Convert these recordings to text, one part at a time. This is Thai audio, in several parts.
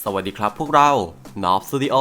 สวัสดีครับพวกเรา n o b Studio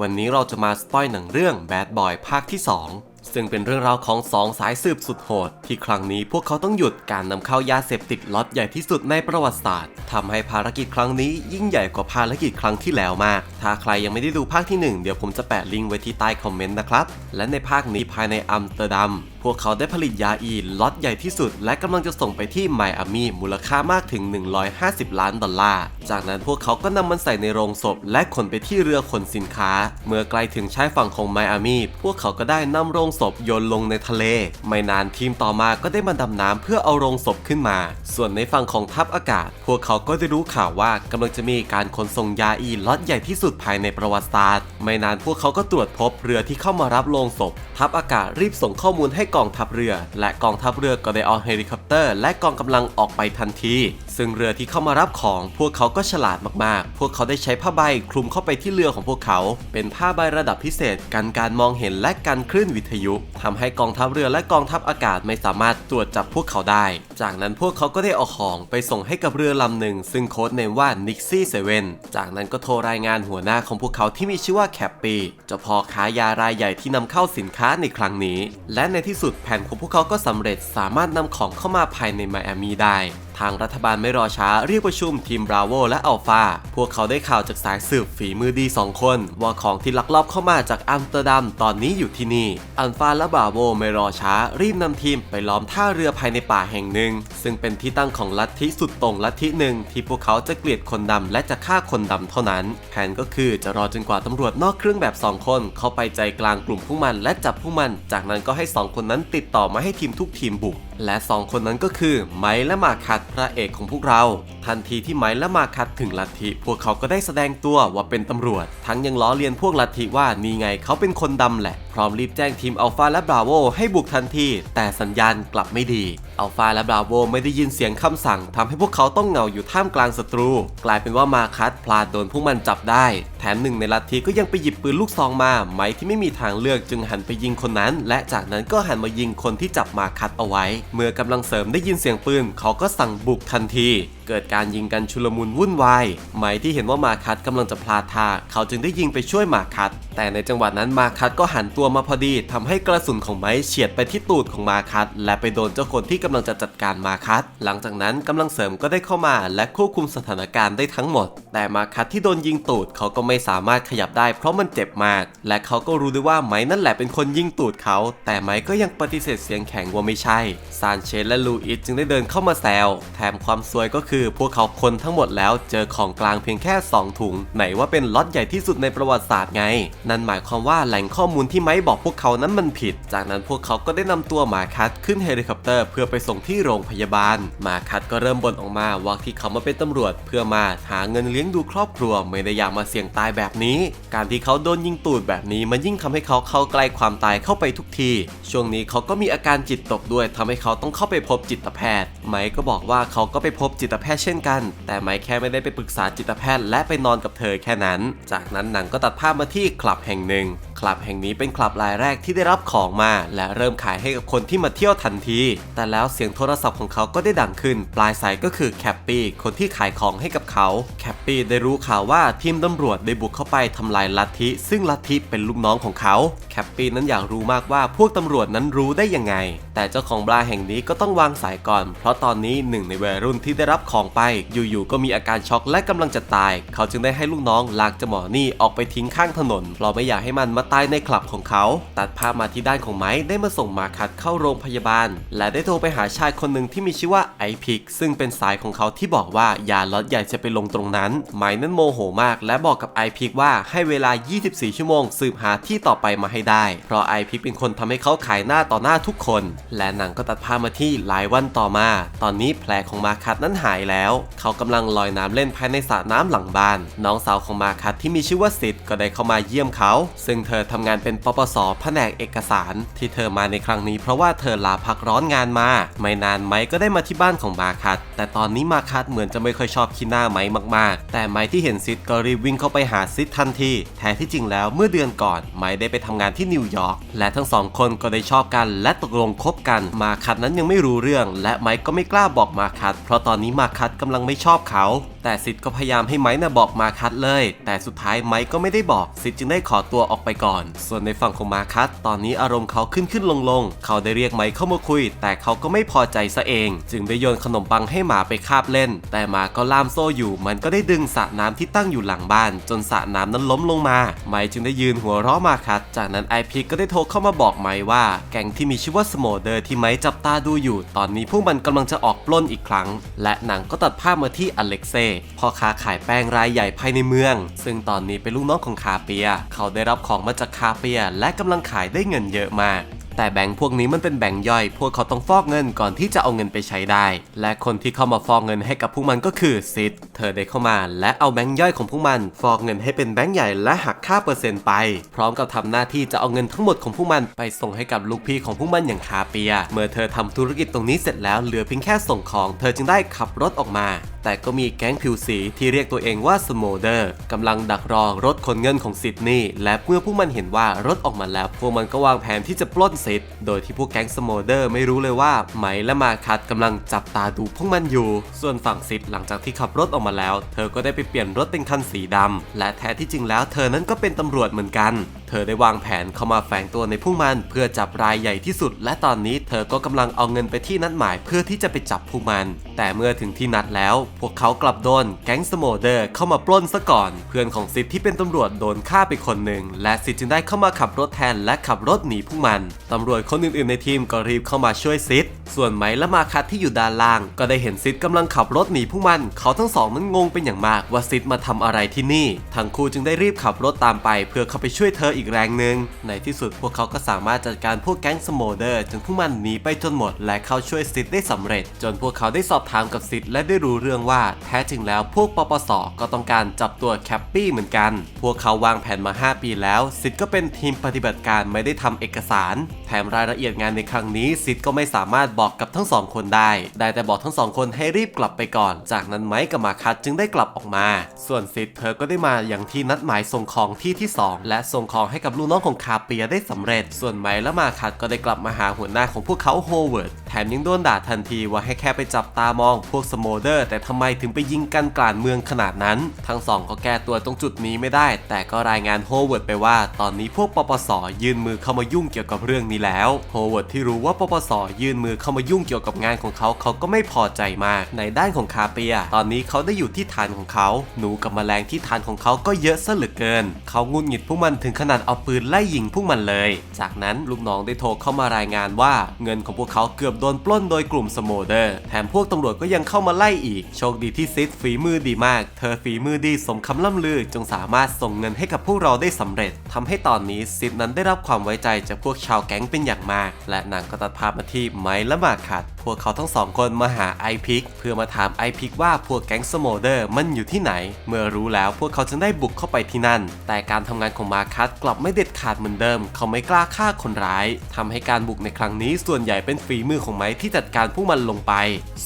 วันนี้เราจะมาสปอยหนังเรื่อง Bad Boy ภาคที่ 2 ซึ่งเป็นเรื่องราวของสองสายสืบสุดโหด ที่ครั้งนี้พวกเขาต้องหยุดการนำเข้ายาเสพติดล็อตใหญ่ที่สุดในประวัติศาสตร์ทำให้ภารกิจครั้งนี้ยิ่งใหญ่กว่าภารกิจครั้งที่แล้วมาก ถ้าใครยังไม่ได้ดูภาคที่ 1 เดี๋ยวผมจะแปะลิงก์ไว้ที่ใต้คอมเมนต์นะครับ และในภาคนี้ภายในอัมสเตอร์ดัม พวกเขาได้ผลิตยาอีล็อตใหญ่ที่สุด และกำลังจะส่งไปที่ไมอามีมูลค่ามากถึง 150 ล้านดอลลาร์ จากนั้นพวกเขาก็นำมันใส่ในโรงศพ และขนไปที่เรือขนสินค้า เมื่อใกล้ถึงชายฝั่งของไมอามีพวกเขาก็ได้นำโรงศพโยนลงในทะเล ไม่นานทีมต่อมาก็ได้มาดำน้ำเพื่อเอาโรงศพขึ้นมา ส่วนในฝั่งของทัพอากาศ พวกเขาก็ได้รู้ข่าวว่ากำลังจะมีการขนส่งยาอีล็อตใหญ่ที่สุดภายในประวัติศาสตร์ ไม่นานพวกเขาก็ตรวจพบเรือที่เข้ามารับโรงศพ ทัพอากาศรีบส่งข้อมูลให้กองทัพเรือ และกองทัพเรือก็ได้ออกเฮลิคอปเตอร์ และกองกำลังออกไปทันที ซึ่งเรือที่เข้ามารับของ พวกเขาก็ฉลาดมากๆ พวกเขาได้ใช้ผ้าใบคลุมเข้าไปที่เรือของพวกเขา เป็นผ้าใบระดับพิเศษกันการมองเห็นและกันคลื่นวิทยุทำให้กองทัพเรือและกองทัพอากาศไม่สามารถตรวจจับพวกเขาได้ จากนั้นพวกเขาก็ได้เอาของไปส่งให้กับเรือลำหนึ่ง ซึ่งโค้ดเนมว่านิกซี่เซเว่นจากนั้นก็โทรรายงานหัวหน้าของพวกเขาที่มีชื่อว่าแคปปี้เจ้าพ่อค้ายารายใหญ่ที่นำเข้าสินค้าในครั้งนี้ และในที่สุดแผนของพวกเขาก็สำเร็จสามารถนำของเข้ามาภายในไมอามีได้ ทางรัฐบาลไม่รอช้าเรียกประชุมทีมบราโวและอัลฟาพวกเขาได้ข่าวจากสายสืบฝีมือดี 2 คน ว่าของที่ลักลอบเข้ามาจากอัมสเตอร์ดัมตอนนี้อยู่ที่นี่ อัลฟาและบราโวไม่รอช้า รีบนำทีมไปล้อมท่าเรือภายในป่าแห่งหนึ่ง ซึ่งเป็นที่ตั้งของลัทธิสุดต่งลัทธิหนึ่งที่พวกเขาจะเกลียดคนดำและจะฆ่าคนดำเท่านั้น แผนก็คือจะรอจนกว่าตำรวจนอกเครื่องแบบ 2 คน เข้าไปใจกลางกลุ่มพวกมันและจับพวกมัน จากนั้นก็ให้ 2 คนนั้นติดต่อมาให้ทีมทุกทีมบุก และ 2 คนนั้นก็คือไมและมาคัดพระเอกของพวกเรา ทันทีที่ไมและมาคัดถึงลัทธิพวกเขาก็ได้แสดงตัวว่าเป็นตำรวจ ทั้งยังล้อเลียนพวกลัทธิว่านี่ไงเขาเป็นคนดำแหละพร้อมรีบแจ้งทีมอัลฟาและบราโวให้บุกทันที แต่สัญญาณกลับไม่ดีอัลฟาและบราโวไม่ได้ยินเสียงคำสั่งทำให้พวกเขาต้องเหงาอยู่ท่ามกลางศัตรู กลายเป็นว่ามาคัดพลาดโดนพวกมันจับได้ แถมหนึ่งในลัทธิก็ยังไปหยิบปืนลูกซองมา ไม้ที่ไม่มีทางเลือกจึงหันไปยิงคนนั้น และจากนั้นก็หันมายิงคนที่จับมาคัดเอาไว้ เมื่อกำลังเสริมได้ยินเสียงปืนเขาก็สั่งบุกทันที เกิดการยิงกันชุลมุนวุ่นวายไม้ที่เห็นว่ามาคัดกำลังจะพลาดท่าเขาจึงได้ยิงไปช่วยมาคัดแต่ในจังหวะนั้นมาคัดก็หันตัวมาพอดีทำให้กระสุนของไม้เฉียดไปที่ตูดของมาคัดและไปโดนเจ้าคนที่กำลังจะจัดการมาคัดหลังจากนั้นกำลังเสริมก็ได้เข้ามาและควบคุมสถานการณ์ได้ทั้งหมด แต่มาคัดที่โดนยิงตูดเขาก็ไม่สามารถขยับได้เพราะมันเจ็บมาก และเขาก็รู้ด้วยว่าไม้นั่นแหละเป็นคนยิงตูดเขา แต่ไม้ก็ยังปฏิเสธเสียงแข็งว่าไม่ใช่ซานเชนและลูอิสจึงได้เดินเข้ามาแซวแถมความซวยก็คือพวกเขาคนทั้งหมดแล้วเจอของกลางเพียงแค่ 2 ถุง ไหนว่าเป็นล็อตใหญ่ที่สุดในประวัติศาสตร์ไง นั่นหมายความว่าแหล่งข้อมูลที่ไม้บอกพวกเขานั้นมันผิด จากนั้นพวกเขาก็ได้นำตัวหมาคัดขึ้นเฮลิคอปเตอร์เพื่อไปส่งที่โรงพยาบาลหมาคัดก็เริ่มบ่นออกมาว่าที่เขามาเป็นตำรวจ เพื่อมาหาเงินเลี้ยงดูครอบครัวไม่ได้อยากมาเสี่ยงตายแบบนี้ การที่เขาโดนยิงตูดแบบนี้มันยิ่งทำให้เขาเข้าใกล้ความตายเข้าไปทุกที ช่วงนี้เขาก็มีอาการจิตตกด้วยทำให้เขาต้องเข้าไปพบจิตแพทย์ ไมค์ก็บอกว่าเขาก็ไปพบจิตแพทย์เช่นกัน แต่ไมค์แค่ไม่ได้ไปปรึกษาจิตแพทย์และไปนอนกับเธอแค่นั้น จากนั้นหนังก็ตัดภาพมาที่คลับแห่งหนึ่งคลับแห่งนี้เป็นคลับรายแรกที่ได้รับของมา และเริ่มขายให้กับคนที่มาเที่ยวทันที แต่แล้วเสียงโทรศัพท์ของเขาก็ได้ดังขึ้น ปลายสายก็คือแคปปี้คนที่ขายของให้กับเขาแคปปี้ได้รู้ข่าวว่าทีมตำรวจได้บุกเข้าไปทำลายลัทธิ ซึ่งลัทธิเป็นลูกน้องของเขาแคปปี้นั้นอยากรู้มากว่าพวกตำรวจนั้นรู้ได้ยังไง แต่เจ้าของบาร์แห่งนี้ก็ต้องวางสายก่อนเพราะตอนนี้หนึ่งในวัยรุ่นที่ได้รับของไป อยู่ๆก็มีอาการช็อกและกำลังจะตาย เขาจึงได้ให้ลูกน้องลากเจมอนี่ออกไปทิ้งข้างถนนเพราะไม่อยากให้มันมาตายในคลับของเขา ตัดภาพมาที่ด้านของไม้ได้มาส่งมาคัดเข้าโรงพยาบาล และได้โทรไปหาชายคนหนึ่งที่มีชื่อว่าไอพิกซึ่งเป็นสายของเขาที่บอกว่ายาล็อตใหญ่จะไปลงตรงนั้น ไม้นั้นโมโหมาก และบอกกับไอพิกว่าให้เวลา 24 ชั่วโมง สืบหาที่ต่อไปมาให้ได้ เพราะไอพิกเป็นคนทำให้เขาขายหน้าต่อหน้าทุกคน และหนังก็ตัดภาพมาที่หลายวันต่อมาตอนนี้แผลของมาคัดนั้นหายแล้ว เขากำลังลอยน้ำเล่นภายในสระน้ำหลังบ้าน น้องสาวของมาคัดที่มีชื่อว่าสิทธิ์ก็ได้เข้ามาเยี่ยมเขา ซึ่งเธอทำงานเป็นปปสแผนกเอกสาร ที่เธอมาในครั้งนี้เพราะว่าเธอลาพักร้อนงานมา ไม่นานไมค์ก็ได้มาที่บ้านของมาคัดแต่ตอนนี้มาคัดเหมือนจะไม่ค่อยชอบขี้หน้าไมค์มากๆ แต่ไมค์ที่เห็นซิดก็รีบวิ่งเข้าไปหาซิดทันที แท้ที่จริงแล้วเมื่อเดือนก่อน ไมค์ได้ไปทำงานที่นิวยอร์กและทั้งสองคนก็ได้ชอบกันและตกลงคบกัน มาคัดนั้นยังไม่รู้เรื่องและไมค์ก็ไม่กล้าบอกมาคัตเพราะตอนนี้มาคัตกำลังไม่ชอบเขา แต่ซิดก็พยายามให้ไม้น่ะบอกมาคัสเลย แต่สุดท้ายไม้ก็ไม่ได้บอกซิดจึงได้ขอตัวออกไปก่อน ส่วนในฝั่งของมาคัสตอนนี้อารมณ์เขาขึ้นขึ้นลงลงเขาได้เรียกไม้เข้ามาคุย แต่เขาก็ไม่พอใจซะเอง จึงได้โยนขนมปังให้หมาไปคาบเล่น แต่หมาก็ล่ามโซ่อยู่มันก็ได้ดึงสระน้ำที่ตั้งอยู่หลังบ้าน จนสระน้ำนั้นล้มลงมา ไม้จึงได้ยืนหัวเราะมาคัสจากนั้นไอพิกก็ได้โทรเข้ามาบอกไม้ว่า แก๊งที่มีชื่อว่าสโมเดอร์ที่ไม้จับตาดูอยู่ ตอนนี้พวกมันกำลังจะออกปล้นอีกครั้ง และหนังก็ตัดภาพมาที่อเล็กเซ่พ่อค้าขายแป้งรายใหญ่ภายในเมือง ซึ่งตอนนี้เป็นลูกน้องของคาเปีย เขาได้รับของมาจากคาเปีย และกำลังขายได้เงินเยอะมากแต่แบงค์พวกนี้มันเป็นแบงค์ย่อย พวกเขาต้องฟอกเงินก่อนที่จะเอาเงินไปใช้ได้ และคนที่เข้ามาฟอกเงินให้กับพวกมันก็คือซิดเธอได้เข้ามา และเอาแบงค์ย่อยของพวกมันฟอกเงินให้เป็นแบงค์ใหญ่และหักค่าเปอร์เซ็นต์ไป พร้อมกับทำหน้าที่จะเอาเงินทั้งหมดของพวกมันไปส่งให้กับลูกพี่ของพวกมันอย่างคาเปีย เมื่อเธอทำธุรกิจตรงนี้เสร็จแล้วเหลือเพียงแค่ส่งของ เธอจึงได้ขับรถออกมาแต่ก็มีแก๊งผิวสีที่เรียกตัวเองว่าสโมเดอร์กำลังดักรอรถขนเงินของซิดนีย์และเมื่อพวกมันเห็นว่ารถออกมาแล้ว พวกมันก็วางแผนที่จะปล้นซิดโดยที่พวกแก๊งสโมเดอร์ไม่รู้เลยว่าไหมและมาคัดกำลังจับตาดูพวกมันอยู่ ส่วนฝั่งซิดหลังจากที่ขับรถออกมาแล้ว เธอก็ได้ไปเปลี่ยนรถเป็นคันสีดำและแท้ที่จริงแล้วเธอนั้นก็เป็นตำรวจเหมือนกัน เธอได้วางแผนเข้ามาแฝงตัวในพวกมัน เพื่อจับรายใหญ่ที่สุด และตอนนี้เธอก็กำลังเอาเงินไปที่นัดหมายเพื่อที่จะไปจับพวกมัน แต่เมื่อถึงที่นัดแล้ว พวกเขากลับโดนแก๊งสโมเดอร์เข้ามาปล้นซะก่อน เพื่อนของซิดที่เป็นตำรวจโดนฆ่าไปคนหนึ่ง และซิดจึงได้เข้ามาขับรถแทนและขับรถหนีพวกมันตำรวจคนอื่นๆในทีมก็รีบเข้ามาช่วยซิดส่วนไมและมาคัดที่อยู่ด้านล่าง ก็ได้เห็นซิดกำลังขับรถหนีพวกมัน เขาทั้งสองนั้นงงเป็นอย่างมากว่าซิดมาทำอะไรที่นี่ทั้งคู่จึงได้รีบขับรถตามไป เพื่อเข้าไปช่วยเธออีกแรงหนึ่งในที่สุดพวกเขาก็สามารถจัดการพวกแก๊งสโมเดอร์จนพวกมันหนีไปจนหมด และเข้าช่วยซิดได้สำเร็จ จนพวกเขาได้สอบถามกับซิดและได้รู้เรื่องว่าแท้จริงแล้วพวกปปส ก็ต้องการจับตัวแคปปี้เหมือนกัน พวกเขาวางแผนมา 5 ปีแล้ว ซิดก็เป็นทีมปฏิบัติการไม่ได้ทำเอกสาร แถมรายละเอียดงานในครั้งนี้ซิดก็ไม่สามารถบอกกับทั้งสองคนได้ ได้แต่บอกทั้งสองคนให้รีบกลับไปก่อน จากนั้นไมค์กับมาคัตจึงได้กลับออกมา ส่วนซิดเธอก็ได้มาอย่างที่นัดหมายส่งของที่ที่ 2 และส่งของให้กับลูกน้องของคาเปียได้สำเร็จ ส่วนไมค์และมาคัตก็ได้กลับมาหาหัวหน้าของพวกเขาโฮเวิร์ด แถมยังโดนด่าทันทีว่าให้แค่ไปจับตามองพวกสโมเดอร์ แต่ทำไมถึงไปยิงกันกลางเมืองขนาดนั้น ทั้งสองก็แก้ตัวตรงจุดนี้ไม่ได้ แต่ก็รายงานโฮเวิร์ดไปว่า ตอนนี้พวกปปสยื่นมือเข้ามายุ่งเกี่ยวกับเรื่องนี้แล้วโฮเวิร์ดที่รู้ว่าปปสยื่นมือเข้ามายุ่งเกี่ยวกับงานของเขาเขาก็ไม่พอใจมากในด้านของคาเปีย ตอนนี้เขาได้อยู่ที่ฐานของเขา หนูกับแมลงที่ฐานของเขาก็เยอะซะเหลือเกิน เขางุนหงิดพวกมันถึงขนาดเอาปืนไล่ยิงพวกมันเลย จากนั้นลูกน้องได้โทรเข้ามารายงานว่าเงินของพวกเขาเกือบโดนปล้นโดยกลุ่มสโมเดอร์แถมพวกตำรวจก็ยังเข้ามาไล่อีก โชคดีที่ซิดฝีมือดีมาก เธอฝีมือดีสมคำล่ำลือจงสามารถส่งเงินให้กับพวกเราได้สำเร็จทำให้ตอนนี้ซิดนั้นได้รับความไว้ใจจากพวกชาวแก๊งเป็นอย่างมาก และหนังก็ตัดภาพมาที่ไมค์และมาคัดพวกเขาทั้งสองคนมาหาไอพิกเพื่อมาถามไอพิกว่าพวกแก๊งสโมเดอร์มันอยู่ที่ไหน เมื่อรู้แล้วพวกเขาจึงได้บุกเข้าไปที่นั่น แต่การทำงานของมาคัสกลับไม่เด็ดขาดเหมือนเดิม เขาไม่กล้าฆ่าคนร้ายทำให้การบุกในครั้งนี้ส่วนใหญ่เป็นฝีมือของไม้ที่จัดการพวกมันลงไป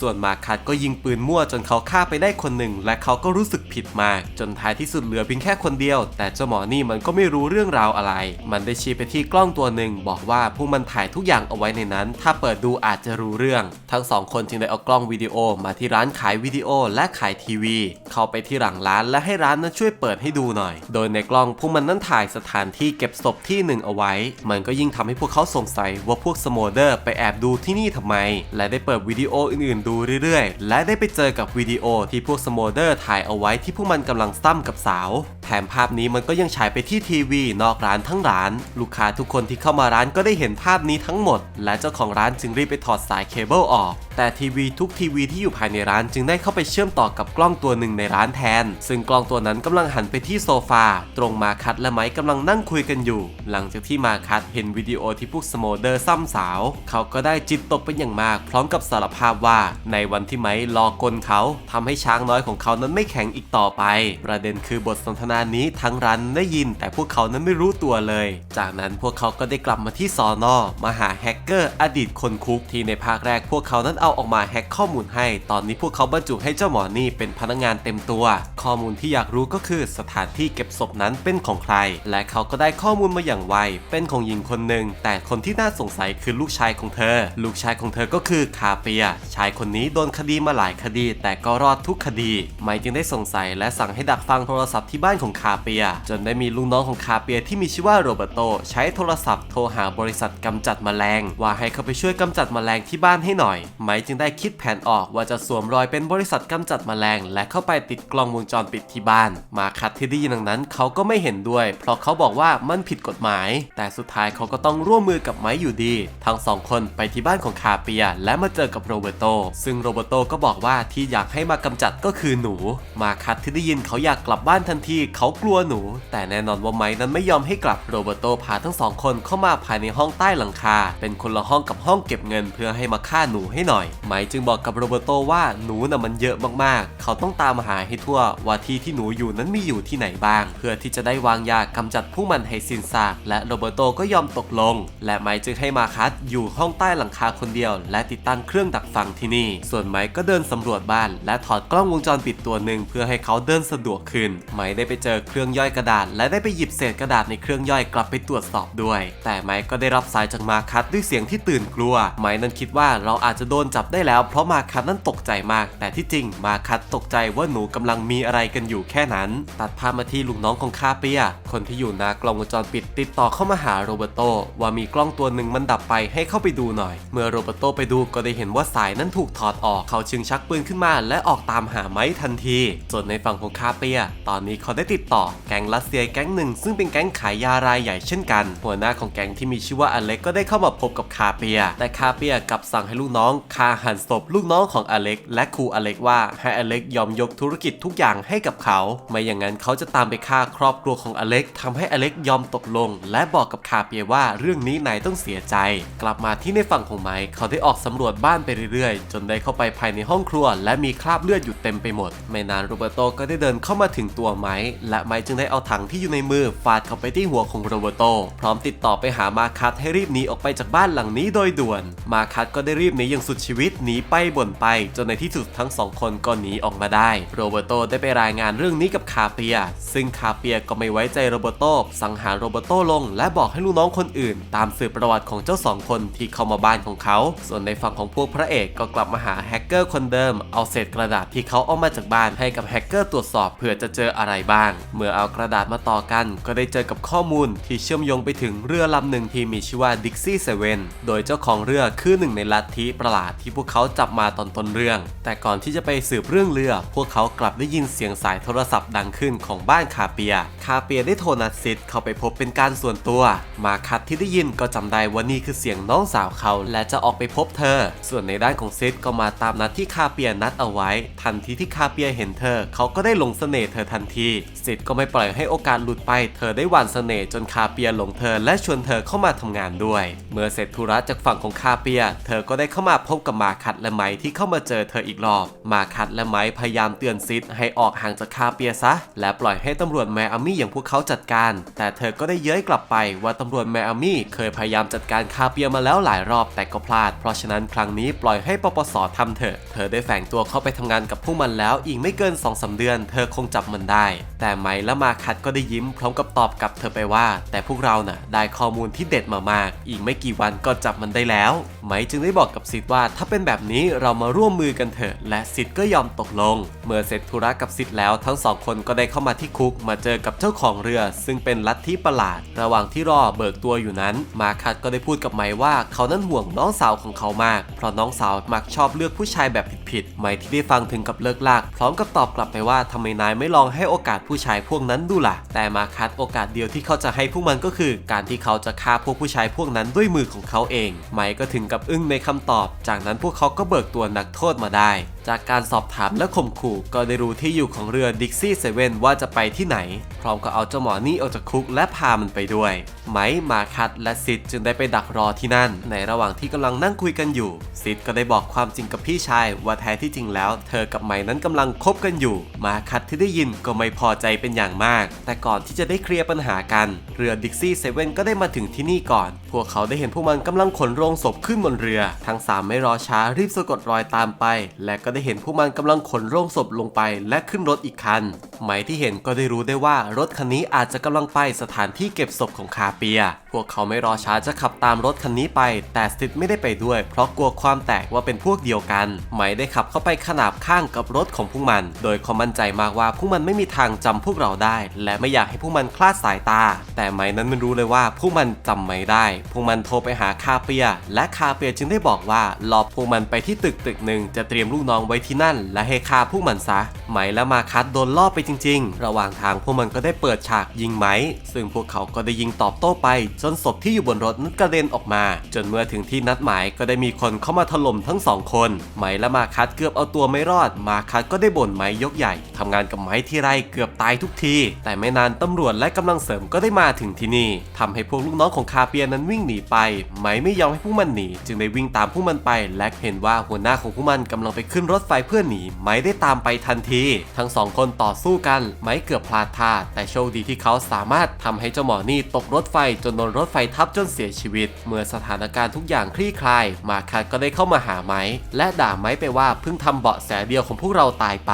ส่วนมาคัสก็ยิงปืนมั่วจนเขาฆ่าไปได้คนหนึ่ง และเขาก็รู้สึกผิดมาก จนท้ายที่สุดเหลือเพียงแค่คนเดียว แต่เจ้าหมอนี่มันก็ไม่รู้เรื่องราวอะไร มันได้ชี้ไปที่กล้องตัวหนึ่งบอกว่าพวกมันถ่ายทุกอย่างเอาไว้ในนั้น ถ้าเปิดดูอาจจะรู้เรื่องทั้งสองคนจึงได้เอากล้องวิดีโอมาที่ร้านขายวิดีโอและขายทีวี เข้าไปที่หลังร้านและให้ร้านนั้นช่วยเปิดให้ดูหน่อย โดยในกล้องพวกมันนั้นถ่ายสถานที่เก็บศพที่หนึ่งเอาไว้ มันก็ยิ่งทำให้พวกเขาสงสัยว่าพวกสโมเดอร์ไปแอบดูที่นี่ทำไม และได้เปิดวิดีโออื่นๆ ดูเรื่อยๆ และได้ไปเจอกับวิดีโอที่พวกสโมเดอร์ถ่ายเอาไว้ที่พวกมันกำลังซ้ำกับสาว แถมภาพนี้มันก็ยังฉายไปที่ทีวีนอกร้านทั้งร้าน ลูกค้าทุกคนที่เข้ามาร้านก็ได้เห็นภาพนี้ทั้งหมด และเจ้าของร้านจึงรีบไปถอดสายเคเบิลออก แต่ทีวีทุกทีวีที่อยู่ภายในร้านจึงได้เข้าไปเชื่อมต่อกับกล้องตัวหนึ่งในร้านแทน ซึ่งกล้องตัวนั้นกำลังหันไปที่โซฟา ตรงมาคัดและไม้กำลังนั่งคุยกันอยู่ หลังจากที่มาคัดเห็นวิดีโอที่พวกสโมเดอร์ซ้ำสาว เขาก็ได้จิตตกเป็นอย่างมาก พร้อมกับสารภาพว่า ในวันที่ไม้รอกลเขาทำให้ช้างน้อยของเขานั้นไม่แข็งอีกต่อไป ประเด็นคือบทสนทนานี้ทั้งร้านได้ยิน แต่พวกเขานั้นไม่รู้ตัวเลย จากนั้นพวกเขาก็ได้กลับมาที่สอนอมาหาแฮกเกอร์อดีตคนคุกที่ในภาคแรกพวกเขานั้นเอาออกมาแฮ็กข้อมูลให้ ตอนนี้พวกเขาบรรจุให้เจ้าหมอนี่เป็นพนักงานเต็มตัว ข้อมูลที่อยากรู้ก็คือสถานที่เก็บศพนั้นเป็นของใคร และเขาก็ได้ข้อมูลมาอย่างไว เป็นของหญิงคนหนึ่ง แต่คนที่น่าสงสัยคือลูกชายของเธอ ลูกชายของเธอก็คือคาเปีย ชายคนนี้โดนคดีมาหลายคดี แต่ก็รอดทุกคดี ไมค์จึงได้สงสัยและสั่งให้ดักฟังโทรศัพท์ที่บ้านของคาเปีย จนได้มีลูกน้องของคาเปียที่มีชื่อว่าโรเบโต ใช้โทรศัพท์โทรหาบริษัทกำจัดแมลง ว่าให้เขาไปช่วยกำจัดแมลงที่บ้านให้หน่อย ไมจึงได้คิดแผนออกว่าจะสวมรอยเป็นบริษัทกำจัดแมลง และเข้าไปติดกล้องวงจรปิดที่บ้าน มาคัดที่ได้ยินดังนั้นเขาก็ไม่เห็นด้วย เพราะเขาบอกว่ามันผิดกฎหมาย แต่สุดท้ายเขาก็ต้องร่วมมือกับไมอยู่ดี ทั้งสองคนไปที่บ้านของคาเปีย และมาเจอกับโรเบโต ซึ่งโรเบโตก็บอกว่าที่อยากให้มากำจัดก็คือหนู มาคัดที่ได้ยินเขาอยากกลับบ้านทันทีเขากลัวหนู แต่แน่นอนว่าไมนั้นไม่ยอมให้กลับโรเบโตพาทั้งสองคนเข้ามาภายในห้องใต้หลังคา เป็นคนละห้องกับห้องเก็บเงินเพื่อให้มาฆ่าหนูให้หน่อย ไมค์จึงบอกกับโรเบโตว่าหนูน่ะมันเยอะมากๆ เขาต้องตามหาให้ทั่วว่าที่ที่หนูอยู่นั้นมีอยู่ที่ไหนบ้าง เพื่อที่จะได้วางยากำจัดผู้มันให้สิ้นซากและโรเบโตก็ยอมตกลง และไมค์จึงให้มาคัสอยู่ห้องใต้หลังคาคนเดียว และติดตั้งเครื่องดักฟังที่นี่ ส่วนไมค์ก็เดินสำรวจบ้าน และถอดกล้องวงจรปิดตัวหนึ่งเพื่อให้เขาเดินสะดวกขึ้น ไมค์ได้ไปเจอเครื่องย่อยกระดาษ และได้ไปหยิบเศษกระดาษในเครื่องย่อยกลับไปตรวจสอบด้วย แต่ไมค์ก็ได้รับสายจากมาคัสด้วยเสียงที่ตื่นกลัว ไมค์นั้นคิดว่าเราอาจจะโดนจับได้แล้ว เพราะมาคัสนั้นตกใจมาก แต่ที่จริงมาคัสตกใจว่าหนูกำลังมีอะไรกันอยู่แค่นั้น ตัดภาพมาที่ลูกน้องของคาเปีย คนที่อยู่หน้ากล้องวงจรปิดติดต่อเข้ามาหาโรเบโตว่ามีกล้องตัวหนึ่งมันดับไปให้เข้าไปดูหน่อย เมื่อโรเบโตไปดูก็ได้เห็นว่าสายนั้นถูกถอดออกเขาจึงชักปืนขึ้นมา และออกตามหาไม้ทันที ส่วนในฝั่งของคาเปีย ตอนนี้เขาได้ติดต่อแก๊งรัสเซียแก๊งหนึ่งซึ่งเป็นแก๊งขายยารายใหญ่เช่นกัน หัวหน้าของแก๊งที่มีชื่อว่าอเล็กก็ได้เข้ามาพบกับคาเปีย แต่คาเปียกับสั่งให้ลูกน้องคาหันศพลูกน้องของอเล็ก และครูอเล็กว่าให้อเล็กยอมยกธุรกิจทุกอย่างให้กับเขา ไม่อย่างนั้นเขาจะตามไปฆ่าครอบครัวของอเล็กทำให้อเล็กยอมตกลง และบอกกับคาเปียว่าเรื่องนี้นายต้องเสียใจ กลับมาที่ในฝั่งของไมค์เขาได้ออกสำรวจบ้านไปเรื่อยๆ จนได้เข้าไปภายในห้องครัว และมีคราบเลือดอยู่เต็มไปหมด ไม่นานโรเบโตก็ได้เดินเข้ามาถึงตัวไมค์และไมค์จึงได้เอาถังที่อยู่ในมือฟาดเข้าไปที่หัวของโรเบโต พร้อมติดต่อไปหามาคัสให้รีบหนีออกไปจากบ้านหลังนี้โดยด่วน มาคัสก็ได้รีบหนีอย่างสุดชีวิตหนีไปบ่นไป จนในที่สุดทั้งสองคนก็หนีออกมาได้ โรเบโตได้ไปรายงานเรื่องนี้กับคาเปีย ซึ่งคาเปียก็ไม่ไว้ใจโรเบโตสังหารโรเบโตลง และบอกให้ลูกน้องคนอื่น ตามสืบประวัติของเจ้าสองคนที่เข้ามาบ้านของเขา ส่วนในฝั่งของพวกพระเอกก็กลับมาหาแฮกเกอร์คนเดิมเอาเศษกระดาษที่เขาเอามาจากบ้านให้กับแฮกเกอร์ตรวจสอบเผื่อจะเจออะไรบ้าง เมื่อเอากระดาษมาต่อกัน ก็ได้เจอกับข้อมูลที่เชื่อมโยงไปถึงเรือลำหนึ่งที่มีชื่อว่าดิกซี่เซเว่นโดยเจ้าของเรือคือหนึ่งในลัทธิประหลาดที่พวกเขาจับมาตอนต้นเรื่อง แต่ก่อนที่จะไปสืบเรื่องเรือ พวกเขากลับได้ยินเสียงสายโทรศัพท์ดังขึ้นของบ้านคาเปีย คาเปียได้โทรนัดซิดเข้าไปพบเป็นการส่วนตัว มาคัดที่ได้ยินก็จำได้ว่านี่คือเสียงน้องสาวเขา และจะออกไปพบเธอ ส่วนในด้านของซิดก็มาตามนัดที่คาเปียนัดเอาไว้ ทันทีที่คาเปียเห็นเธอ เขาก็ได้หลงเสน่ห์เธอทันทีซิดก็ไม่ปล่อยให้โอกาสหลุดไป เธอได้หวานเสน่ห์จนคาเปียหลงเธอ และชวนเธอเข้ามาทำงานด้วย เมื่อเสร็จธุระจากฝั่งของคาเปีย เธอก็ได้เข้ามาพบกับมาคัดและไมที่เข้ามาเจอเธออีกรอบ มาคัดและไมพยายามเตือนซิดให้ออกห่างจากคาเปียซะ และปล่อยให้ตำรวจแมอามี่อย่างพวกเขาจัดการ แต่เธอก็ได้เย้ยกลับไปว่าตำรวจแมอามี่เคยพยายามจัดการคาเปียมาแล้วหลายรอบแต่ก็พลาด เพราะฉะนั้นครั้งนี้ปล่อยให้ปปสทำเถอะ เธอได้แฝงตัวเข้าไปทำงานกับพวกมันแล้วอีกไม่เกิน2อสเดือน เธอคงจับมันได้ แต่ไมและมาคัดก็ได้ยิ้มพร้อมกับตอบกลับเธอไปว่า แต่พวกเราน่ะได้ข้อมูลที่เด็ดมามาก อีกไม่กี่วันก็จับมันได้แล้ว ไมจึงได้บอกกับซิดว่าถ้าเป็นแบบนี้เรามาร่วมมือกันเถอะ และซิดก็ยอมตกลง เมื่อเสร็จธุระกับซิดแล้วทั้งสองคนก็ได้เข้ามาที่คุกมาเจอกับเจ้าของเรือ ซึ่งเป็นลัทธิประหลาด ระหว่างที่รอเบิกตัวอยู่นั้น มาคัดก็ได้พูดกับไมว่าเขานั้นห่วงน้องสาวของเขามาก เพราะน้องสาวมักชอบเลือกผู้ชายแบบผิดๆไมที่ได้ฟังถึงกับเลิกลาก พร้อมกับตอบกลับไปว่าทำไมนายไม่ลองให้โอกาสผู้ชายพวกนั้นดูล่ะ แต่มาคัดโอกาสเดียวที่เขาจะให้พวกมันก็คือ การที่เขาจะฆ่าพวกผู้ชายพวกนั้นด้วยมือของเขาเอง ไมก็ถึงกับอึ้งในคำตอบ จากนั้นพวกเขาก็เบิกตัวนักโทษมาได้ จากการสอบถามและข่มขู่ก็ได้รู้ที่อยู่ของเรือดิกซี่เซเว่นว่าจะไปที่ไหน พร้อมกับเอาเจ้าหมอนี่ออกจากคุกและพามันไปด้วย ไมมาคัดและซิดจึงได้ไปดักรอที่นั่น ในระหว่างที่กำลังนั่งคุยกันอยู่ ซิดก็ได้บอกความจริงกับพี่ชาย ว่าแท้ที่จริงแล้ว เธอกับไมนั้นกำลังคบกันอยู่ มาคัดที่ได้ยินก็ไม่พอใจเป็นอย่างมาก แต่ก่อนที่จะได้เคลียร์ปัญหากัน เรือดิกซี่เซเว่นก็ได้มาถึงที่นี่ก่อน พวกเขาได้เห็นพวกมันกำลังขนโรงศพขึ้นบนเรือ ทั้งทั้งสามไม่รอช้ารีบสะกดรอยตามไป และก็ได้เห็นพวกมันกำลังขนโร่งศพลงไปและขึ้นรถอีกคัน ไหมที่เห็นก็ได้รู้ได้ว่ารถคันนี้อาจจะกำลังไปสถานที่เก็บศพของคาเปีย พวกเขาไม่รอช้าจะขับตามรถคันนี้ไป แต่สติดไม่ได้ไปด้วย เพราะกลัวความแตกว่าเป็นพวกเดียวกัน ไหมได้ขับเข้าไปขนาบข้างกับรถของพวกมัน โดยเขามั่นใจมากว่าพวกมันไม่มีทางจำพวกเราได้ และไม่อยากให้พวกมันคลาดสายตา แต่ไหมนั้นไม่รู้เลยว่าพวกมันจำไม่ได้ พวกมันโทรไปหาคาเปีย และคาเปียจึงได้บอกว่ารอพวกมันไปที่ตึกตึกหนึ่งจะเตรียมลูกน้องไว้ที่นั่น และให้ฆ่าพวกมันซะ ไหมและมาคัสโดนล่อไปจริง ๆ ระหว่างทางพวกมันก็ได้เปิดฉากยิงไหม ซึ่งพวกเขาก็ได้ยิงตอบโต้ไป จนศพที่อยู่บนรถนั้นกระเด็นออกมา จนเมื่อถึงที่นัดหมายก็ได้มีคนเข้ามาถล่มทั้งสองคน ไหมและมาคัสเกือบเอาตัวไม่รอด มาคัสก็ได้บ่นไหมยกใหญ่ทำงานกับไหมที่ไรเกือบตายทุกที แต่ไม่นานตำรวจและกำลังเสริมก็ได้มาถึงที่นี่ทำให้พวกลูกน้องของคาเปียนั้นวิ่งหนีไป ไหมไม่ยอมให้พวกมันหนี จึงได้วิ่งตามพวกมันไปและเห็นว่าหัวหน้าของพวกมันกำลังไปขึ้นรถถไฟเพื่อหนีไหมได้ตามไปทันที ทั้งสองคนต่อสู้กันไหมเกือบพลาดท่า แต่โชคดีที่เขาสามารถทำให้เจ้าหมอนี่ตกรถไฟจนโดนรถไฟทับจนเสียชีวิต เมื่อสถานการณ์ทุกอย่างคลี่คลาย มาคัดก็ได้เข้ามาหาไหมและด่าไหมไปว่าเพิ่งทำเบาะแสเดียวของพวกเราตายไป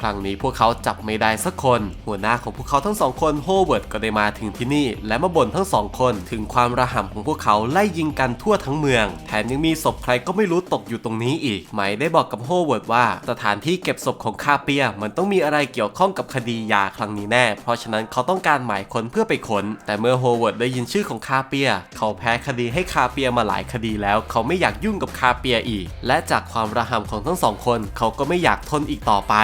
ครั้งนี้พวกเขาจับไม่ได้สักคน หัวหน้าของพวกเขาทั้งสองคนโฮเวิร์ดก็ได้มาถึงที่นี่ และมาบ่นทั้งสองคนถึงความระห่ำของพวกเขาไล่ยิงกันทั่วทั้งเมือง แถมยังมีศพใครก็ไม่รู้ตกอยู่ตรงนี้อีกไหมได้บอกกับโฮเวิร์ดว่า สถานที่เก็บศพของคาเปียมันต้องมีอะไรเกี่ยวข้องกับคดียาครั้งนี้แน่ เพราะฉะนั้นเขาต้องการหมายค้นเพื่อไปค้น แต่เมื่อโฮเวิร์ดได้ยินชื่อของคาเปีย เขาแพ้คดีให้คาเปียมาหลายคดีแล้ว เขาไม่อยากยุ่งกับคาเปียอีก และจากความระห่ำของทั้งสองคน เขาก็ไม่อยากทนอีกต่อไป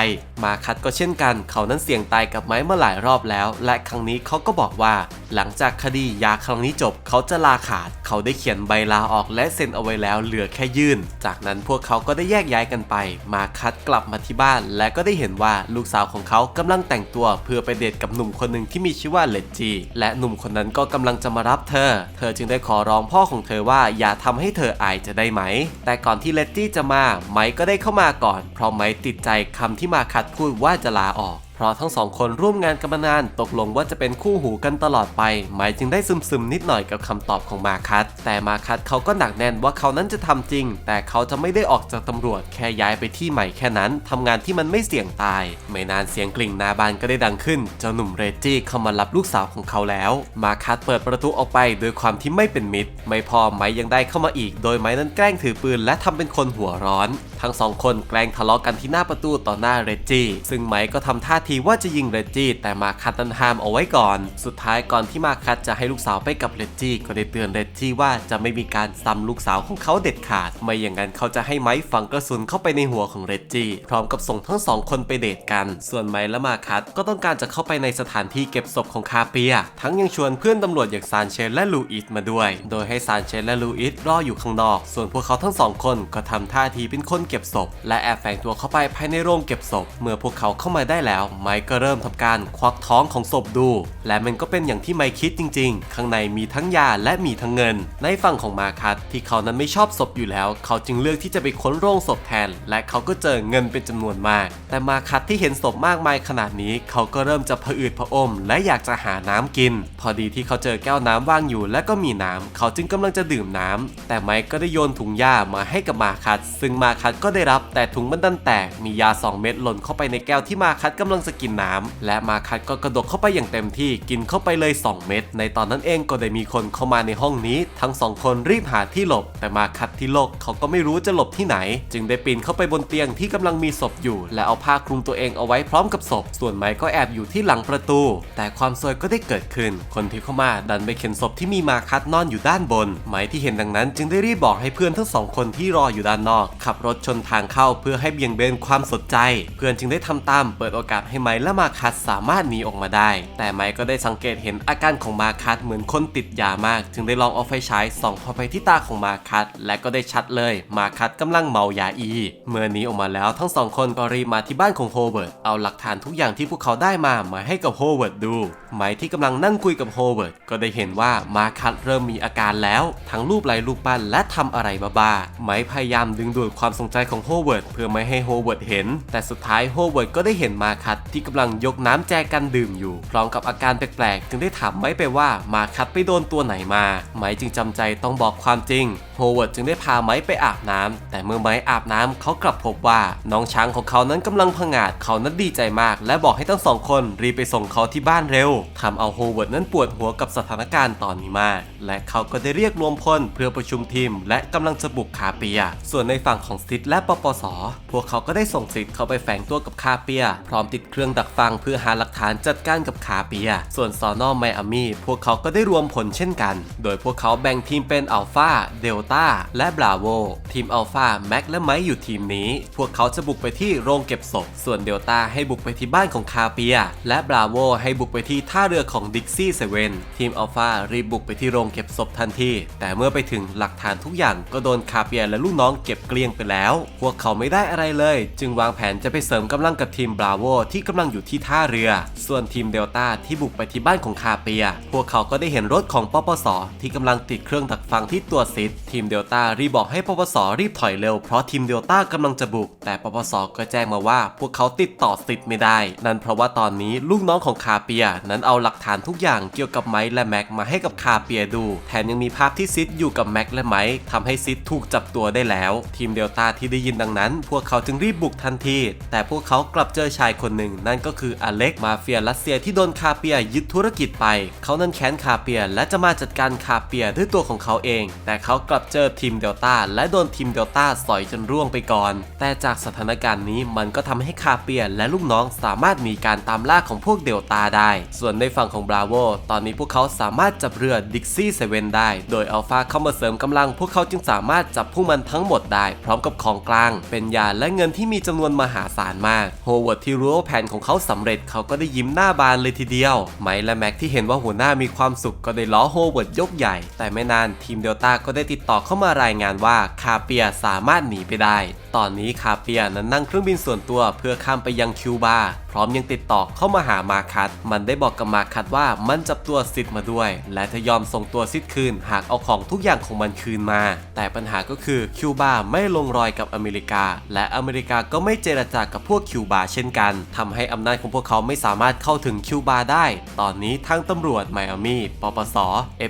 มมาคัดก็เช่นกัน เขานั้นเสี่ยงตายกับไม้มาหลายรอบแล้ว และครั้งนี้เขาก็บอกว่า หลังจากคดียาครั้งนี้จบเขาจะลาขาด เขาได้เขียนใบลาออกและเซ็นเอาไว้แล้วเหลือแค่ยื่น จากนั้นพวกเขาก็ได้แยกย้ายกันไป มาคัดกลับมาที่บ้าน และก็ได้เห็นว่าลูกสาวของเขากำลังแต่งตัว เพื่อไปเดทกับหนุ่มคนหนึ่งที่มีชื่อว่าเลดจีและหนุ่มคนนั้นก็กำลังจะมารับเธอ เธอจึงได้ขอร้องพ่อของเธอว่าอย่าทำให้เธออายจะได้ไหม แต่ก่อนที่เลดจี้จะมาไมค์ก็ได้เข้ามาก่อนเพราะไมค์ติดใจคำที่มาคัดพูดว่าจะลาออกเพราะทั้งสองคนร่วมงานกันมานานตกลงว่าจะเป็นคู่หูกันตลอดไป ไมค์จึงได้ซึมๆนิดหน่อยกับคำตอบของมาคัสแต่มาคัสเขาก็หนักแน่นว่าเขานั้นจะทำจริง แต่เขาจะไม่ได้ออกจากตำรวจแค่ย้ายไปที่ใหม่แค่นั้นทำงานที่มันไม่เสี่ยงตาย ไม่นานเสียงกลิ่งนาบานก็ได้ดังขึ้น เจ้าหนุ่มเรจจี้เข้ามารับลูกสาวของเขาแล้ว มาคัสเปิดประตูออกไปโดยความที่ไม่เป็นมิตร ไม่พอไมค์ยังได้เข้ามาอีก โดยไมค์นั้นแกล้งถือปืน และทำเป็นคนหัวร้อน ทั้งสองคนแกล้งทะเลาะกันที่หน้าประตูต่อหน้าเรจจี้ซึ่งไมค์ก็ทำท่าทีว่าจะยิงเรจจี้แต่มาคัตนั้นห้ามเอาไว้ก่อน สุดท้ายก่อนที่มาคัตจะให้ลูกสาวไปกับเรจจี้ก็ได้เตือนเรจจี้ว่าจะไม่มีการซ้ำลูกสาวของเขาเด็ดขาด ไม่อย่างนั้นเขาจะให้ไมค์ฝังกระสุนเข้าไปในหัวของเรจจี้พร้อมกับส่งทั้งสองคนไปเดทกัน ส่วนไมค์และมาคัตก็ต้องการจะเข้าไปในสถานที่เก็บศพของคาเปีย ทั้งยังชวนเพื่อนตำรวจอย่างซานเชนและลูอิสมาด้วย โดยให้ซานเชนและลูอิสรออยู่ข้างนอก ส่วนพวกเขาทั้งสองคนก็ทำท่าทีเป็นคนเก็บศพ และแอบแฝงตัวเข้าไปภายในโรงเก็บศพ เมื่อพวกเขาเข้ามาได้แล้วไมค์ก็เริ่มทำการควักท้องของศพดู และมันก็เป็นอย่างที่ไมค์คิดจริง ๆ ข้างในมีทั้งยาและมีทั้งเงิน ในฝั่งของมาคัตที่เขานั้นไม่ชอบศพอยู่แล้ว เขาจึงเลือกที่จะไปค้นโรงศพแทน และเขาก็เจอเงินเป็นจำนวนมาก แต่มาคัตที่เห็นศพมากมายขนาดนี้ เขาก็เริ่มจะผะอืดผะอม และอยากจะหาน้ำกิน พอดีที่เขาเจอแก้วน้ำว่างอยู่ และก็มีน้ำเขาจึงกำลังจะดื่มน้ำแต่ไมค์ก็ได้โยนถุงยามาให้กับมาคัตซึ่งมาคัตก็ได้รับแต่ถุงมันดันแตกมียา 2 เม็ดหล่นเข้าไปในแก้วที่มาคัตกำลังจะกินน้ำและมาคัตก็กระดกเข้าไปอย่างเต็มที่กินเข้าไปเลย 2 เม็ดในตอนนั้นเองก็ได้มีคนเข้ามาในห้องนี้ ทั้งสองคนรีบหาที่หลบ แต่มาคัตที่โลกเขาก็ไม่รู้จะหลบที่ไหน จึงได้ปีนเข้าไปบนเตียงที่กำลังมีศพอยู่ และเอาผ้าคลุมตัวเองเอาไว้พร้อมกับศพ ส่วนไม้ก็แอบอยู่ที่หลังประตู แต่ความซวยก็ได้เกิดขึ้น คนที่เข้ามาดันไปเข็นศพที่มีมาคัตนอนอยู่ด้านบน ไม้ที่เห็นดังนั้น จึงได้รีบบอกให้เพื่อนทั้งสองคนที่รออยู่ด้านนอก ขับรถชนทางเข้าเพื่อให้เบี่ยงเบนความสนใจ เพื่อนจึงได้ทำตามเปิดโอกาสให้ไมและมาคัสสามารถหนีออกมาได้ แต่ไม้ก็ได้สังเกตเห็นอาการของมาคัสเหมือนคนติดยามาก จึงได้ลองเอาไฟฉายส่องเข้าไปที่ตาของมาคัสและก็ได้ชัดเลย มาคัสกำลังเมายาอี เมื่อหนี้ออกมาแล้วทั้งสองคนก็รีบมาที่บ้านของโฮเวิร์ดเอาหลักฐานทุกอย่างที่พวกเขาได้มามาให้กับโฮเวิร์ดดู ไม้ที่กำลังนั่งคุยกับโฮเวิร์ดก็ได้เห็นว่ามาคัตเริ่มมีอาการแล้ว ทั้งรูปไร้รูปปั้นและทำอะไรบ้าๆไม้พยายามดึงดูดความสนใจของโฮเวิร์ดเพื่อไม่ให้โฮเวิร์ดเห็น แต่สุดท้ายโฮเวิร์ดก็ได้เห็นมาคัตที่กำลังยกน้ำแจกันดื่มอยู่พร้อมกับอาการแปลกๆ จึงได้ถามไม้ไปว่ามาคัตไปโดนตัวไหนมา ไม้จึงจำใจต้องบอกความจริงโฮเวิร์ดจึงได้พาไม้ไปอาบน้ำแต่เมื่อไม้อาบน้ำเขากลับพบว่าน้องช้างของเขานั้นกำลังผงาดเขานั้นดีใจมาก และบอกให้ทั้งสองคนรีบไปส่งเขาที่บ้านเร็วทำเอาโฮเวิร์ดนั้นปวดหัวกับสถานการณ์ตอนนี้มาก และเขาก็ได้เรียกรวมพลเพื่อประชุมทีม และกำลังจะบุกคาเปีย ส่วนในฝั่งของซิดและปปส พวกเขาก็ได้ส่งซิดเข้าไปแฝงตัวกับคาเปีย พร้อมติดเครื่องดักฟังเพื่อหาหลักฐานจัดการกับคาเปีย ส่วนสอนอไมอามี่พวกเขาก็ได้รวมผลเช่นกัน โดยพวกเขาแบ่งทีมเป็นอัลฟาเดลต้าและบราโวทีมอัลฟาแม็กและไมค์อยู่ทีมนี้ พวกเขาจะบุกไปที่โรงเก็บศพ ส่วนเดลต้าให้บุกไปที่บ้านของคาเปีย และบราโวให้บุกไปที่ท่าเรือของดิกซี่เซเว่นทีมอัลฟารีบบุกไปที่โรงเก็บศพทันทีแต่เมื่อไปถึงหลักฐานทุกอย่างก็โดนคาเปียและลูกน้องเก็บเกลี้ยงไปแล้ว พวกเขาไม่ได้อะไรเลย จึงวางแผนจะไปเสริมกำลังกับทีมบราโวที่กำลังอยู่ที่ท่าเรือ ส่วนทีมเดลต้าที่บุกไปที่บ้านของคาเปีย พวกเขาก็ได้เห็นรถของปปส ที่กำลังติดเครื่องดักฟังที่ตัวซิดทีมเดลต้ารีบบอกให้ปปสรีบถอยเร็วเพราะทีมเดลต้ากำลังจะบุก แต่ปปสก็แจ้งมาว่า พวกเขาติดต่อซิดไม่ได้ นั่นเพราะว่าตอนนี้ลูกน้องของคาเปียนั้นเอาหลักฐานทุกอย่างเกี่ยวกับไมค์และแม็กมาให้กับคาเปียดู แถมยังมีภาพที่ซิดอยู่กับแม็กและไมค์ทำให้ซิดถูกจับตัวได้แล้ว ทีมเดลต้าที่ได้ยินดังนั้น พวกเขาจึงรีบบุกทันที แต่พวกเขากลับเจอชายคนหนึ่ง นั่นก็คืออเล็กมาเฟียรัสเซียที่โดนคาเปียยึดธุรกิจไป เขานั้นแค้นคาเปียและจะมาจัดการคาเปียด้วยตัวของเขาเอง แต่เขากลับเจอทีมเดลต้าและโดนทีมเดลต้าสอยจนร่วงไปก่อน แต่จากสถานการณ์นี้มันก็ทำให้คาเปียและลูกน้องสามารถหนีการตามล่าของพวกเดลต้าได้ส่วนในฝั่งของบราโวตอนนี้พวกเขาสามารถจับเรือดิกซี่เซเว่นได้ โดยอัลฟาเข้ามาเสริมกำลัง พวกเขาจึงสามารถจับพวกมันทั้งหมดได้ พร้อมกับของกลาง เป็นยาและเงินที่มีจำนวนมหาศาลมากโฮเวิร์ดที่รู้ว่าแผนของเขาสำเร็จเขาก็ได้ยิ้มหน้าบานเลยทีเดียว ไมค์และแม็กที่เห็นว่าหัวหน้ามีความสุขก็ได้ล้อโฮเวิร์ดยกใหญ่ แต่ไม่นานทีมเดลต้าก็ได้ติดต่อเข้ามารายงานว่าคาเปียสามารถหนีไปได้ ตอนนี้คาเปียนั้นนั่งเครื่องบินส่วนตัวเพื่อข้ามไปยังคิวบา ร้อมยังติดต่อเข้ามาหามาคัตมันได้บอกกับมาคัตว่ามันจับตัวซิดมาด้วย และจะยอมส่งตัวซิดคืน หากเอาของทุกอย่างของมันคืนมา แต่ปัญหาก็คือคิวบาไม่ลงรอยกับอเมริกา และอเมริกาก็ไม่เจรจากับพวกคิวบาเช่นกันทำให้อำนาจของพวกเขาไม่สามารถเข้าถึงคิวบาได้ ตอนนี้ทั้งตำรวจไมอามี่ปปส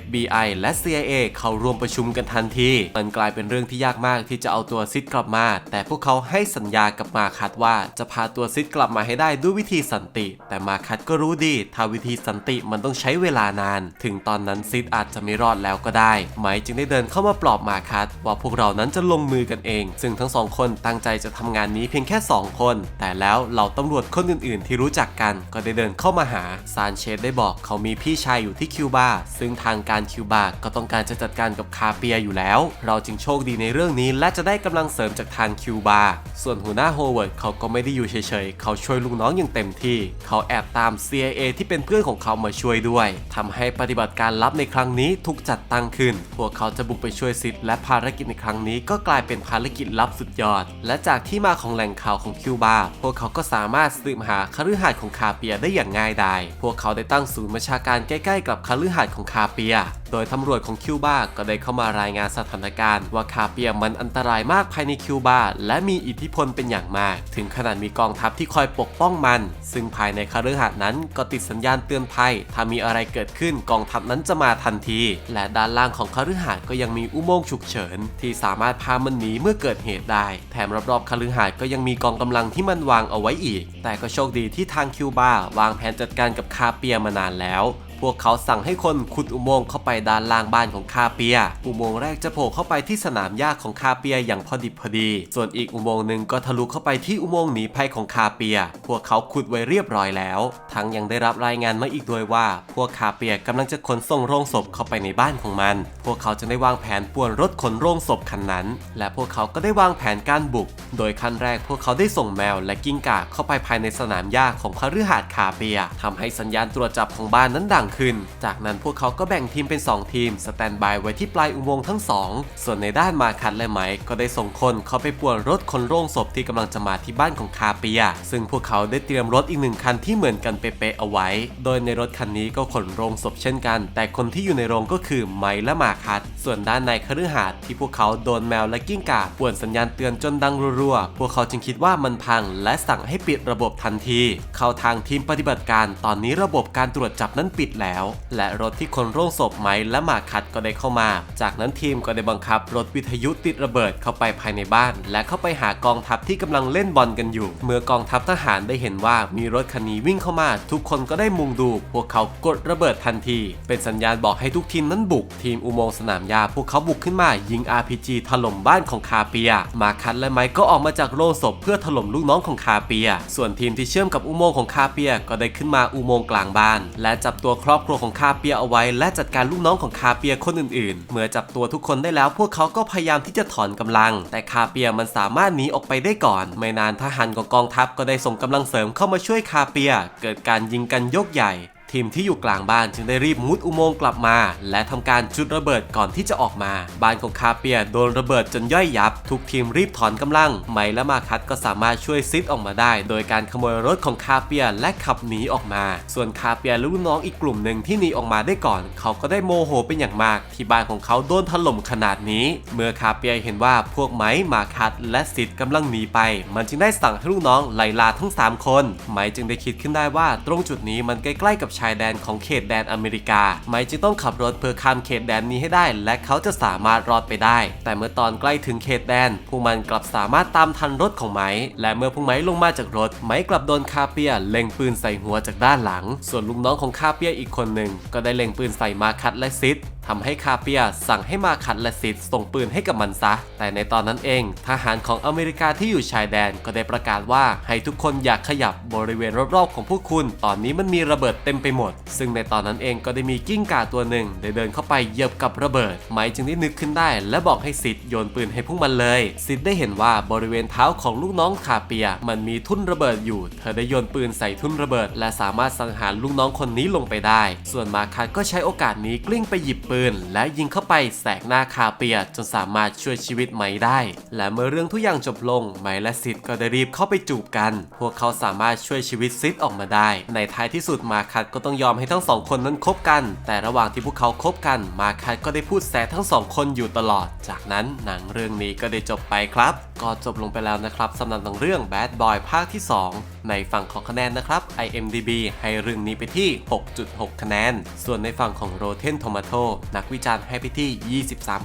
FBI และ CIA เขาร่วมประชุมกันทันที มันกลายเป็นเรื่องที่ยากมากที่จะเอาตัวซิดกลับมา แต่พวกเขาให้สัญญากับมาคัดว่าจะพาตัวซิดกลับมาให้ได้ด้วยวิธีสันติ แต่มาคัดก็รู้ดี ถ้าวิธีสันติมันต้องใช้เวลานาน ถึงตอนนั้นซิดอาจจะไม่รอดแล้วก็ได้ ไมค์จึงได้เดินเข้ามาปลอบมาคัดว่าพวกเรานั้นจะลงมือกันเอง ซึ่งทั้งสองคนตั้งใจจะทำงานนี้เพียงแค่ 2 คน แต่แล้วเหล่าตำรวจคนอื่นๆ ที่รู้จักกัน ก็ได้เดินเข้ามาหาซานเชสได้บอกเขามีพี่ชายอยู่ที่คิวบาซึ่งทางการคิวบาก็ต้องการจะจัดการกับคาเปียอยู่แล้ว เราจึงโชคดีในเรื่องนี้ และจะได้กำลังเสริมจากทางคิวบาส่วนหัวหน้าโฮเวิร์ดเขาก็ไม่ได้อยู่เฉยๆเขาช่วยลูกน้องอย่างเต็มที่ เขาแอบตาม CIA ที่เป็นเพื่อนของเขามาช่วยด้วยทำให้ปฏิบัติการลับในครั้งนี้ถูกจัดตั้งขึ้น พวกเขาจะบุกไปช่วยซิดและภารกิจในครั้งนี้ก็กลายเป็นภารกิจลับสุดยอด และจากที่มาของแหล่งข่าวของคิวบา พวกเขาก็สามารถสืบหาคฤหาสน์ของคาเปียได้อย่างง่ายดาย พวกเขาได้ตั้งศูนย์บัญชาการใกล้ๆ กับคฤหาสน์ของคาเปีย โดยตำรวจของคิวบา ก็ได้เข้ามารายงานสถานการณ์ ว่าคาเปียมันอันตรายมากภายในคิวบา และมีอิทธิพลเป็นอย่างมาก ถึงขนาดมีกองทัพที่คอยปกป้องมันซึ่งภายในคฤหาสน์นั้นก็ติดสัญญาณเตือนภัย ถ้ามีอะไรเกิดขึ้นกองทัพนั้นจะมาทันที และด้านล่างของคฤหาสน์ก็ยังมีอุโมงค์ฉุกเฉิน ที่สามารถพามันหนีเมื่อเกิดเหตุได้ แถมรอบๆคฤหาสน์ก็ยังมีกองกำลังที่มันวางเอาไว้อีก แต่ก็โชคดีที่ทางคิวบาวางแผนจัดการกับคาเปียมานานแล้ว พวกเขาสั่งให้คนขุดอุโมงค์เข้าไปด้านล่างบ้านของคาเปีย อุโมงค์แรกจะโผล่เข้าไปที่สนามหญ้าของคาเปียอย่างพอดิบพอดี ส่วนอีกอุโมงค์หนึ่งก็ทะลุเข้าไปที่อุโมงค์หนีภัยของคาเปีย พวกเขาขุดไว้เรียบร้อยแล้ว ทั้งยังได้รับรายงานมาอีกด้วยว่า พวกคาเปียกำลังจะขนส่งโรงศพเข้าไปในบ้านของมัน พวกเขาจะได้วางแผนป่วนรถขนโรงศพคันนั้น และพวกเขาก็ได้วางแผนการบุก โดยขั้นแรกพวกเขาได้ส่งแมวและกิ้งก่าเข้าไปภายในสนามหญ้าของคฤหาสน์คาเปียทำให้สัญญาณตรวจจับของบ้านนั้นดังขึ้น จากนั้นพวกเขาก็แบ่งทีมเป็น 2 ทีม สแตนบายไว้ที่ปลายอุโมงค์ทั้ง 2 ส่วนในด้านมาคัดและไมค์ก็ได้ส่งคนเข้าไปป่วนรถขนโรงศพที่กำลังจะมาที่บ้านของคาเปีย ซึ่งพวกเขาได้เตรียมรถอีกหนึ่งคันที่เหมือนกันเป๊ะๆเอาไว้ โดยในรถคันนี้ก็ขนโรงศพเช่นกัน แต่คนที่อยู่ในโรงก็คือไมค์และมาคัด ส่วนด้านในคฤหาสน์ที่พวกเขาโดนแมวและกิ้งก่าป่วนสัญญาณเตือนจนดังรัวๆ พวกเขาจึงคิดว่ามันพัง และสั่งให้ปิดระบบทันที เข้าทางทีมปฏิบัติการ ตอนนี้ระบบการตรวจจับนั้นปิดแล้ว และรถที่คนร่วงศพไหมและหมาคัดก็ได้เข้ามา จากนั้นทีมก็ได้บังคับรถวิทยุติดระเบิดเข้าไปภายในบ้าน และเข้าไปหากองทัพที่กำลังเล่นบอลกันอยู่ เมื่อกองทัพทหารได้เห็นว่ามีรถคันนี้วิ่งเข้ามา ทุกคนก็ได้มุงดู พวกเขากดระเบิดทันที เป็นสัญญาณบอกให้ทุกทีมนั้นบุก ทีมอุโมงค์สนามหญ้าพวกเขาบุกขึ้นมายิง RPG ถล่มบ้านของคาเปีย มาคัดและไมก็ออกมาจากโรงศพเพื่อถล่มลูกน้องของคาเปีย ส่วนทีมที่เชื่อมกับอุโมงค์ของคาเปียก็ได้ขึ้นมาอุโมงค์กลางบ้าน และจับตัวครอบครัวของคาเปียเอาไว้ และจัดการลูกน้องของคาเปียคนอื่นๆ เมื่อจับตัวทุกคนได้แล้วพวกเขาก็พยายามที่จะถอนกำลัง แต่คาเปียมันสามารถหนีออกไปได้ก่อน ไม่นานทหารของกองทัพก็ได้ส่งกำลังเสริมเข้ามาช่วยคาเปีย เกิดการยิงกันยกใหญ่ ทีมที่อยู่กลางบ้านจึงได้รีบมุดอุโมงค์กลับมา และทำการจุดระเบิดก่อนที่จะออกมา บ้านของคาเปียโดนระเบิดจนย่อยยับ ทุกทีมรีบถอนกำลัง ไมและมาคัตก็สามารถช่วยซิดออกมาได้ โดยการขโมยรถของคาเปียและขับหนีออกมา ส่วนคาเปียและลูกน้องอีกกลุ่มหนึ่งที่หนีออกมาได้ก่อน เขาก็ได้โมโหเป็นอย่างมาก ที่บ้านของเขาโดนถล่มขนาดนี้ เมื่อคาเปียเห็นว่าพวกไม้มาคัตและซิดกำลังหนีไป มันจึงได้สั่งให้ลูกน้องไล่ล่าทั้งสามคน ไม้จึงได้คิดขึ้นได้ว่าตรงจุดนี้มันใกล้ๆกับชายแดนของเขตแดนอเมริกา ไมจึงต้องขับรถเพื่อข้ามเขตแดนนี้ให้ได้ และเขาจะสามารถรอดไปได้ แต่เมื่อตอนใกล้ถึงเขตแดน พวกมันกลับสามารถตามทันรถของไม้และเมื่อพวกไม้ลงมาจากรถ ไม้กลับโดนคาเปียเล็งปืนใส่หัวจากด้านหลัง ส่วนลูกน้องของคาเปียอีกคนหนึ่งก็ได้เล็งปืนใส่มาคัตและซิด ทำให้คาเปียสั่งให้มาคัดและซิดส่งปืนให้กับมันซะ แต่ในตอนนั้นเอง ทหารของอเมริกาที่อยู่ชายแดนก็ได้ประกาศว่าให้ทุกคนอยากขยับบริเวณรอบๆของพวกคุณ ตอนนี้มันมีระเบิดเต็มไปหมด ซึ่งในตอนนั้นเองก็ได้มีกิ้งก่าตัวหนึ่งได้เดินเข้าไปเหยียบกับระเบิด ไมจึงได้นึกขึ้นได้ และบอกให้ซิดโยนปืนให้พวกมันเลย ซิดได้เห็นว่าบริเวณเท้าของลูกน้องคาเปีย มันมีทุ่นระเบิดอยู่ เธอได้โยนปืนใส่ทุ่นระเบิด และสามารถสังหารลูกน้องคนนี้ลงไปได้ ส่วนมาคัดก็ใช้โอกาสนี้กลิ้งไปหยิบปืนและยิงเข้าไปแสกหน้าคาเปียจนสามารถช่วยชีวิตไหมได้ และเมื่อเรื่องทุกอย่างจบลงไหมและซิดก็ได้รีบเข้าไปจูบกัน พวกเขาสามารถช่วยชีวิตซิดออกมาได้ ในท้ายที่สุดมาคัดก็ต้องยอมให้ทั้งสองคนนั้นคบกัน แต่ระหว่างที่พวกเขาคบกัน มาคัดก็ได้พูดแซะทั้งสองคนอยู่ตลอด จากนั้นหนังเรื่องนี้ก็ได้จบไปครับ ก็จบลงไปแล้วนะครับสำหรับหนังเรื่อง Bad Boy ภาคที่ 2 ในฝั่งของคะแนนนะครับ IMDB ให้เรื่องนี้ไปที่ 6.6 คะแนน ส่วนในฝั่งของ Rotten Tomato นักวิจารณ์ให้ไปที่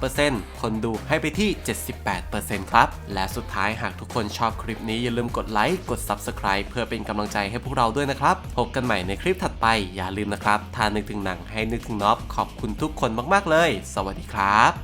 23%คนดูให้ไปที่ 78%ครับ และสุดท้ายหากทุกคนชอบคลิปนี้อย่าลืมกดไลค์ กด Subscribe เพื่อเป็นกำลังใจให้พวกเราด้วยนะครับ พบกันใหม่ในคลิปถัดไปอย่าลืมนะครับถ้านึกถึงหนังให้นึกถึงน็อบขอบคุณทุกคนมากๆเลย สวัสดีครับ